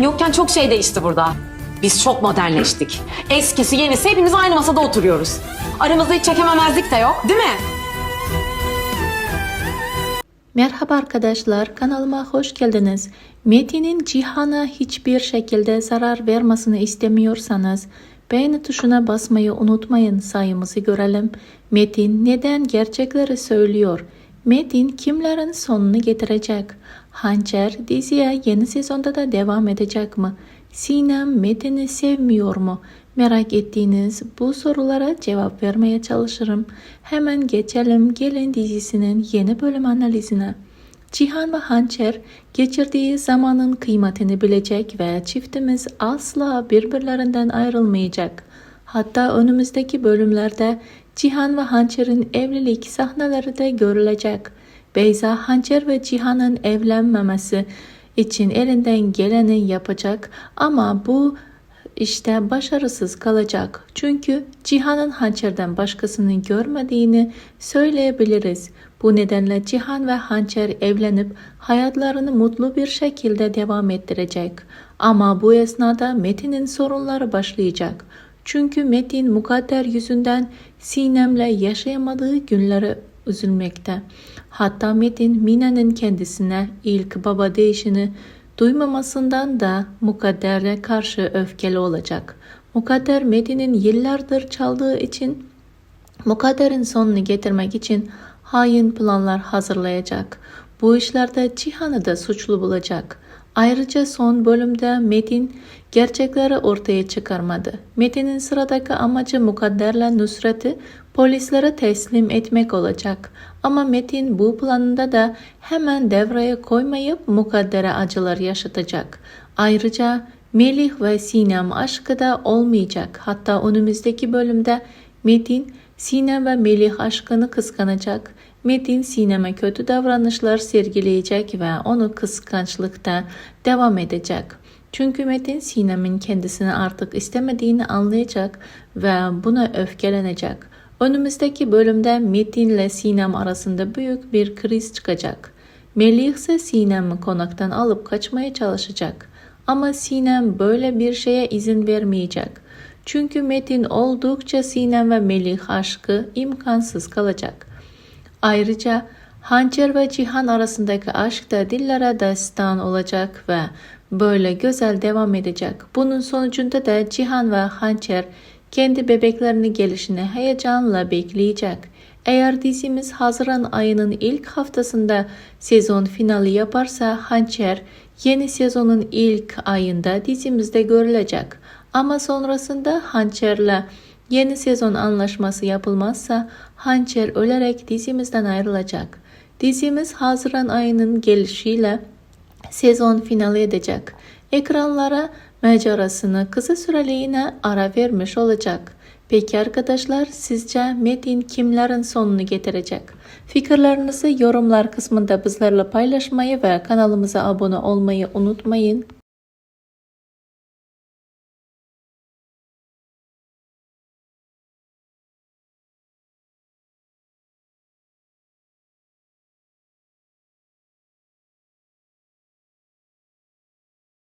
Yokken çok şey değişti burada. Biz çok modernleştik. Eskisi yenisi hepimiz aynı masada oturuyoruz. Aramızda hiç çekememezlik de yok değil mi? Merhaba arkadaşlar, kanalıma hoş geldiniz. Metin'in Cihan'a hiçbir şekilde zarar vermesini istemiyorsanız beğeni tuşuna basmayı unutmayın sayımızı görelim. Metin neden gerçekleri söylüyor? Metin kimlerin sonunu getirecek? Hançer diziye yeni sezonda da devam edecek mi? Sinem Metin'i sevmiyor mu? Merak ettiğiniz bu sorulara cevap vermeye çalışırım. Hemen geçelim Gelin dizisinin yeni bölüm analizine. Cihan ve Hançer geçirdiği zamanın kıymetini bilecek ve çiftimiz asla birbirlerinden ayrılmayacak. Hatta önümüzdeki bölümlerde Cihan ve Hançer'in evlilik sahneleri de görülecek. Beyza Hançer ve Cihan'ın evlenmemesi için elinden geleni yapacak ama bu işte başarısız kalacak. Çünkü Cihan'ın hançerden başkasını görmediğini söyleyebiliriz. Bu nedenle Cihan ve Hançer evlenip hayatlarını mutlu bir şekilde devam ettirecek. Ama bu esnada Metin'in sorunları başlayacak. Çünkü Metin mukadder yüzünden Sinem'le yaşayamadığı günleri üzülmekte. Hatta Metin Mina'nın kendisine ilk baba değişini duymamasından da Mukadder'e karşı öfkeli olacak. Mukadder Metin'in yıllardır çaldığı için Mukadder'in sonunu getirmek için hain planlar hazırlayacak. Bu işlerde Cihan'ı da suçlu bulacak. Ayrıca son bölümde Metin gerçekleri ortaya çıkarmadı. Metin'in sıradaki amacı Mukadder'le Nusret'i polislere teslim etmek olacak. Ama Metin bu planında da hemen devreye koymayıp Mukadder'e acılar yaşatacak. Ayrıca Melih ve Sinem aşkı da olmayacak. Hatta önümüzdeki bölümde Metin Sinem ve Melih aşkını kıskanacak. Metin Sinem'e kötü davranışlar sergileyecek ve onu kıskançlıkta devam edecek. Çünkü Metin Sinem'in kendisini artık istemediğini anlayacak ve buna öfkelenecek. Önümüzdeki bölümde Metin ile Sinem arasında büyük bir kriz çıkacak. Melih ise Sinem'i konaktan alıp kaçmaya çalışacak. Ama Sinem böyle bir şeye izin vermeyecek. Çünkü Metin oldukça Sinem ve Melih aşkı imkansız kalacak. Ayrıca Hançer ve Cihan arasındaki aşk da dillere destan olacak ve böyle güzel devam edecek. Bunun sonucunda da Cihan ve Hançer kendi bebeklerini gelişini heyecanla bekleyecek. Eğer dizimiz Haziran ayının ilk haftasında sezon finali yaparsa Hançer yeni sezonun ilk ayında dizimizde görülecek. Ama sonrasında Hançer'le yeni sezon anlaşması yapılmazsa Hançer ölerek dizimizden ayrılacak. Dizimiz Haziran ayının gelişiyle sezon finali edecek. Ekranlara macerasını kısa süreliğine ara vermiş olacak. Peki arkadaşlar sizce Metin kimlerin sonunu getirecek? Fikirlerinizi yorumlar kısmında bizlerle paylaşmayı ve kanalımıza abone olmayı unutmayın.